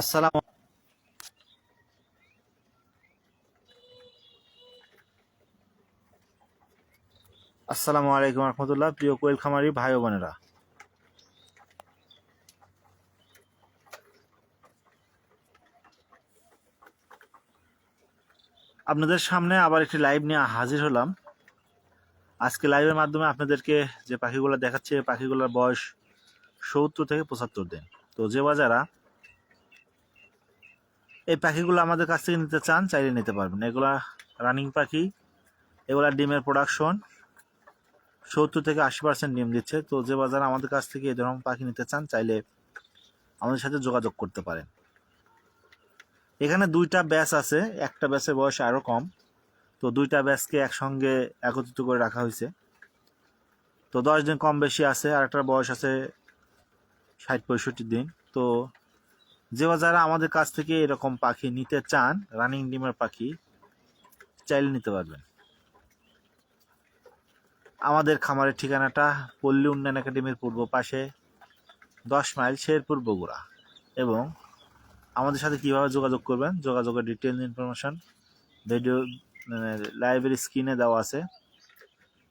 আসসালাম আসসালামু আলাইকুম রহমতুল্লাহ। প্রিয় কোয়েল খামারি ভাই বোনেরা। আপনাদের সামনে আবার একটি লাইভ নিয়ে হাজির হলাম। আজকে লাইভের মাধ্যমে আপনাদেরকে যে পাখিগুলো দেখাচ্ছে পাখিগুলোর বয়স সত্তর থেকে পঁচাত্তর দিন। তো যে বাজারা এই পাখিগুলো আমাদের কাছ থেকে নিতে চান, চাইলে নিতে পারবেন। এগুলা রানিং পাখি, এগুলা ডিমের প্রোডাকশন সত্তর থেকে আশি পার্সেন্ট ডিম দিচ্ছে। তো যে বাজার আমাদের কাছ থেকে এই ধরনের পাখি নিতে চান, চাইলে আমাদের সাথে যোগাযোগ করতে পারেন। এখানে দুইটা ব্যাচ আছে। একটা ব্যাচের বয়স আরও কম। তো দুইটা ব্যাচকে একসঙ্গে একত্রিত করে রাখা হয়েছে। তো দশ দিন কম বেশি আছে আর একটা বয়স আছে ষাট পঁয়ষট্টি দিন। তো যে যারা আমাদের কাছ থেকে এরকম পাখি নিতে চান, রানিং ডিমের পাখি, চাইলে নিতে পারবেন। আমাদের খামারের ঠিকানাটা পল্লী উন্নয়ন একাডেমির পূর্ব পাশে দশ মাইল শেরপুর বগুড়া এবং আমাদের সাথে কীভাবে যোগাযোগ করবেন, যোগাযোগের ডিটেল ইনফরমেশান ভিডিও লাইভের স্ক্রিনে দেওয়া আছে।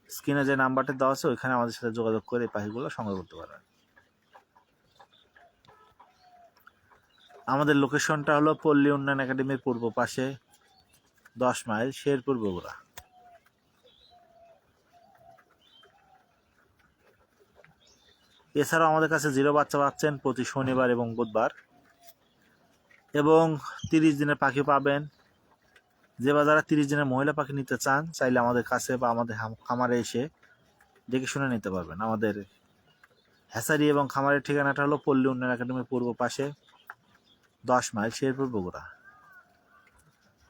স্ক্রিনে যে নাম্বারটা দেওয়া আছে, ওইখানে আমাদের সাথে যোগাযোগ করে এই পাখিগুলো সংগ্রহ করতে পারবেন। আমাদের লোকেশনটা হলো পল্লী উন্নয়ন একাডেমির পূর্ব পাশে দশ মাইল শেরপুর বগুড়া। এছাড়াও আমাদের কাছে জিরো বাচ্চা পাচ্ছেন প্রতি শনিবার এবং বুধবার। এবং তিরিশ দিনের পাখি পাবেন। যে বা যারা তিরিশ দিনের মহিলা পাখি নিতে চান, চাইলে আমাদের কাছে বা আমাদের খামারে এসে দেখে শুনে নিতে পারবেন। আমাদের হ্যাসারি এবং খামারের ঠিকানাটা হলো পল্লী উন্নয়ন একাডেমির পূর্ব পাশে দশ মাইল শেরপুর বগুড়া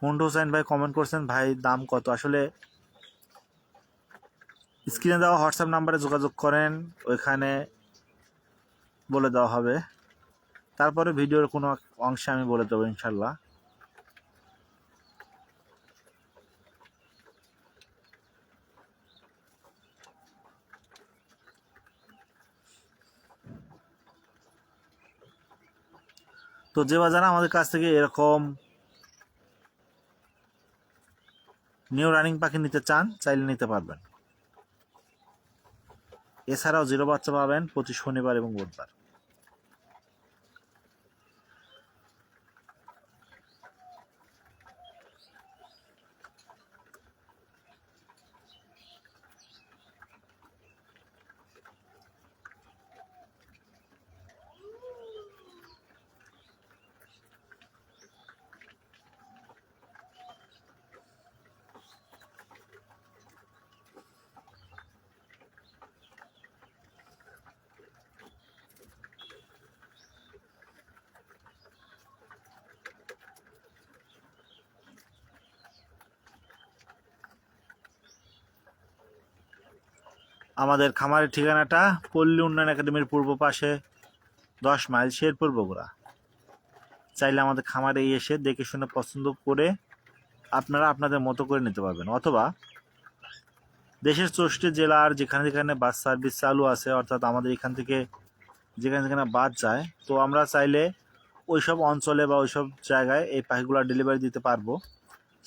হুন্ড হোসেন ভাই কমেন্ট করছেন, ভাই, দাম কত? আসলে স্ক্রিনে দেওয়া হোয়াটসঅ্যাপ নাম্বারে যোগাযোগ করেন, ওইখানে বলে দেওয়া হবে। তারপরে ভিডিওর কোনো অংশে আমি বলে দেবো ইনশাল্লাহ। তো যে বাজার আমাদের কাছ থেকে এরকম নিউ রানিং পাখি নিতে চান, চাইলে নিতে পারবেন। এছাড়াও জিরো বাচ্চা পাবেন প্রতি শনিবার এবং বুধবার। আমাদের খামারের ঠিকানাটা পল্লী উন্নয়ন একাডেমির পূর্ব পাশে দশ মাইল শেরপুর বগুড়া। চাইলে আমাদের খামারে এসে দেখে শুনে পছন্দ করে আপনারা আপনাদের মতো করে নিতে পারবেন। অথবা দেশের চৌষ্টি জেলার যেখানে যেখানে বাস সার্ভিস চালু আছে, অর্থাৎ আমাদের এখান থেকে যেখানে যেখানে বাস যায়, তো আমরা চাইলে ওইসব অঞ্চলে বা ওইসব জায়গায় এই পাখিগুলো ডেলিভারি দিতে পারব।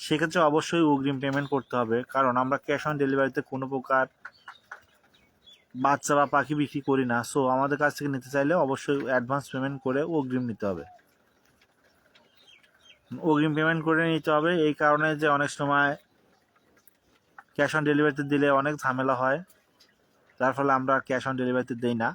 সেক্ষেত্রে অবশ্যই অগ্রিম পেমেন্ট করতে হবে, কারণ আমরা ক্যাশ অন ডেলিভারিতে কোনো প্রকার বাচ্চা বা পাখি বিক্রি করি না। সো আমাদের কাছ থেকে নিতে চাইলে অবশ্যই অ্যাডভান্স পেমেন্ট করে অগ্রিম নিতে হবে। অগ্রিম পেমেন্ট করে নিতে হবে এই কারণে যে অনেক সময় ক্যাশ অন ডেলিভারিতে দিলে অনেক ঝামেলা হয়। তার ফলে আমরা ক্যাশ অন ডেলিভারিতে দিই না।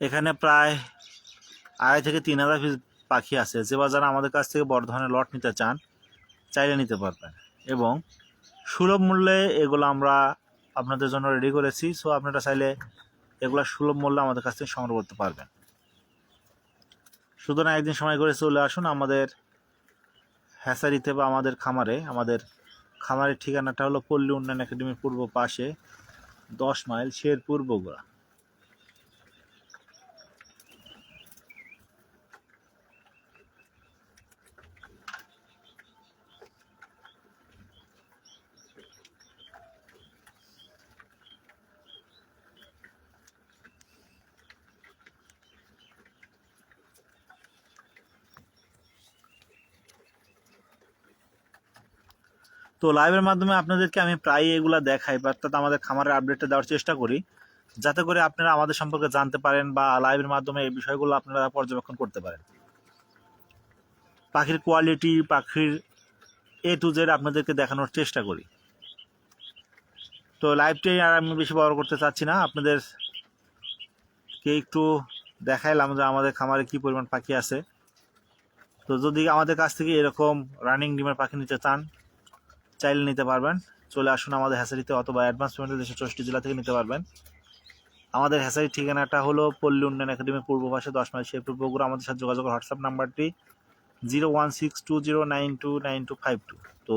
এখানে প্রায় আড়াই থেকে তিন হাজার পিস পাখি আছে। যে বা যারা আমাদের কাছ থেকে বড় ধরনের লট নিতে চান, চাইলে নিতে পারবেন। এবং সুলভ মূল্যে এগুলো আমরা আপনাদের জন্য রেডি করেছি সো আপনারা চাইলে এগুলো সুলভ মূল্যে আমাদের কাছ থেকে সংগ্রহ করতে পারবেন। সুতরাং একদিন সময় করে চলে আসুন আমাদের হ্যাসারিতে বা আমাদের খামারে। আমাদের খামারের ঠিকানাটা হলো পল্লী উন্নয়ন একাডেমির পূর্ব পাশে দশ মাইল শেরপুর বগুড়া। তো লাইভের মাধ্যমে আপনাদেরকে আমি প্রায় এগুলা দেখাই বা অর্থাৎ আমাদের খামারের আপডেটটা দেওয়ার চেষ্টা করি। যাতে করে আপনারা আমাদের সম্পর্কে জানতে পারেন বা লাইভের মাধ্যমে এই বিষয়গুলো আপনারা পর্যবেক্ষণ করতে পারেন। পাখির কোয়ালিটি পাখির এ টু জেড আপনাদেরকে দেখানোর চেষ্টা করি। তো লাইভটাই আর আমি বেশি বড় করতে চাচ্ছি না। আপনাদের কে একটু দেখাইলাম যে আমাদের খামারে কি পরিমাণ পাখি আছে। তো যদি আমাদের কাছ থেকে এরকম রানিং ডিমের পাখি নিতে চান চাইলে নিতে পারবেন। চলে আসুন আমাদের হ্যাসারিতে অথবা অ্যাডভান্স পেমেন্টের দেশের চৌষট্টি জেলা থেকে নিতে পারবেন। আমাদের হ্যাসারির ঠিকানাটা হলো পল্লী উন্নয়ন একাডেমির পূর্ব পাশে দশ মাইল শেরপুর বগুড়া। আমাদের সাথে যোগাযোগের হোয়াটসঅ্যাপ নাম্বারটি zero one six two zero nine two nine two five two. তো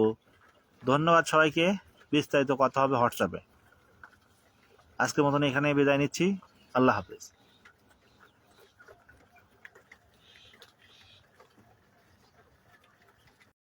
ধন্যবাদ সবাইকে। বিস্তারিত কথা হবে হোয়াটসঅ্যাপে। আজকের মতন এখানে বিদায় নিচ্ছি। আল্লাহ হাফেজ।